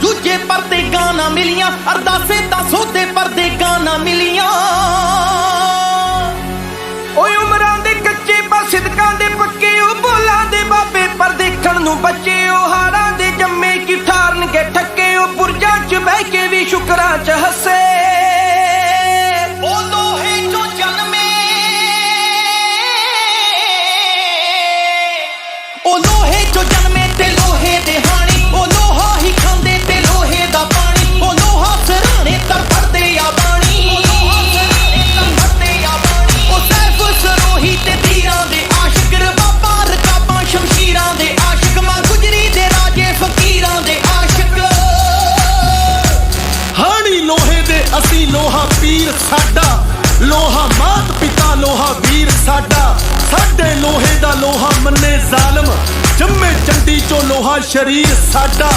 ਦੂਜੇ ਪਰਦੇ ਗਾਣਾ ਮਿਲੀਆਂ, ਅਰਦਾਸੇ ਤਾਂ ਸੋਤੇ ਪਰਦੇ ਗਾਣਾ ਮਿਲੀਆਂ। ਓਏ ਉਮਰਾਂ ਦੇ ਕੱਚੇ ਪਰ ਸਿਦਕਾਂ ਦੇ ਪੱਕੇ ਉਹ ਬੋਲਾਂ ਦੇ ਬਾਬੇ ਪਰ ਦੇਖਣ ਨੂੰ ਬੱਚੇ ਉਹ ਹਾਰਾਂ ਦੇ ਜੰਮੇ ਕੀ ਠਾਰਨਗੇ ਠੱਕੇ ਉਹ ਪੁਰਜਾਂ 'ਚ ਬਹਿ ਕੇ ਵੀ ਸ਼ੁਕਰਾਂ 'ਚ ਹੱਸੇ। ਉਹ ਲੋਹੇ 'ਚੋਂ ਜਨਮੇ। ਉਹ ਲੋਹੇ 'ਚੋਂ ਜਨਮੇ ਤੇ ਅਸੀਂ ਲੋਹਾ ਪੀਰ ਸਾਡਾ। ਲੋਹਾ ਮਾਤ ਪਿਤਾ, ਲੋਹਾ ਵੀਰ ਸਾਡਾ। ਸਾਡੇ ਲੋਹੇ ਦਾ ਲੋਹਾ ਮੰਨੇ ਜ਼ਾਲਮ। ਜੰਮੇ ਚੰਡੀ ਚੋਂ ਲੋਹਾ ਸ਼ਰੀਰ ਸਾਡਾ।